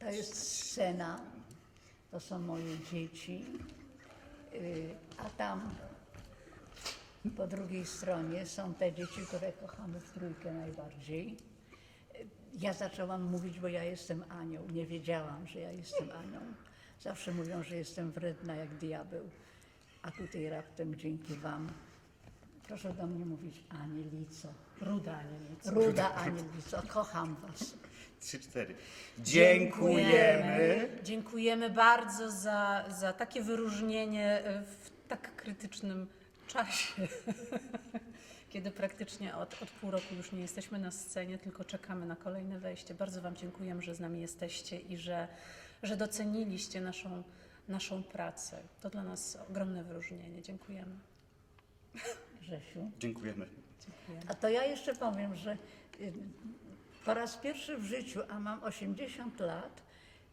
To jest scena, to są moje dzieci, y, a tam po drugiej stronie są te dzieci, które kochamy w trójkę najbardziej. Y, Ja zaczęłam mówić, bo ja jestem anioł. Nie wiedziałam, że ja jestem anioł. Zawsze mówią, że jestem wredna jak diabeł, a tutaj raptem dzięki Wam. Proszę do mnie mówić anielico. Ruda anielica. Ruda anielico, kocham Was. Trzy, cztery. Dziękujemy. Dziękujemy bardzo za, za takie wyróżnienie e, w tak krytycznym czasie, kiedy praktycznie od, od pół roku już nie jesteśmy na scenie, tylko czekamy na kolejne wejście. Bardzo Wam dziękujemy, że z nami jesteście i że, że doceniliście naszą, naszą pracę. To dla nas ogromne wyróżnienie. Dziękujemy. Grzesiu. Dziękujemy. Dziękujemy. A to ja jeszcze powiem, że y, po raz pierwszy w życiu, a mam 80 lat,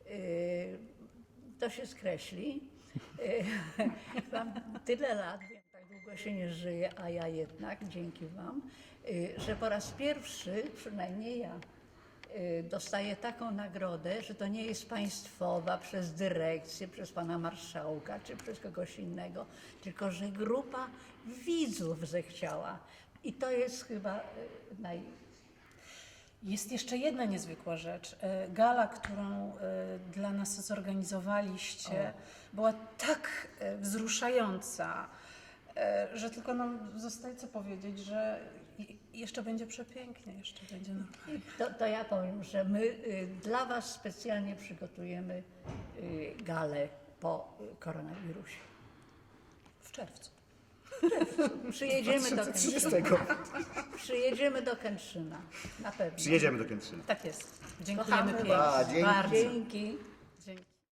y, to się skreśli. Y, Mam tyle lat, wiem, tak długo się nie żyje, a ja jednak, dzięki Wam, y, że po raz pierwszy, przynajmniej ja, dostaję taką nagrodę, że to nie jest państwowa przez dyrekcję, przez pana marszałka czy przez kogoś innego, tylko że grupa widzów zechciała. I to jest chyba naj, Jest jeszcze jedna niezwykła rzecz. E, Gala, którą e, dla nas zorganizowaliście, była tak e, wzruszająca, że tylko nam zostaje co powiedzieć, że jeszcze będzie przepięknie, jeszcze będzie normalnie. To, to ja powiem, że my y, dla Was specjalnie przygotujemy y, galę po y, koronawirusie. W czerwcu. Przyjedziemy do 2030. Kętrzyna. Przyjedziemy do Kętrzyna, na pewno. Przyjedziemy do Kętrzyna. Tak jest. Dziękujemy Kochamy pięknie. was. Dzięki. Bardzo. Dzięki. Dzięki.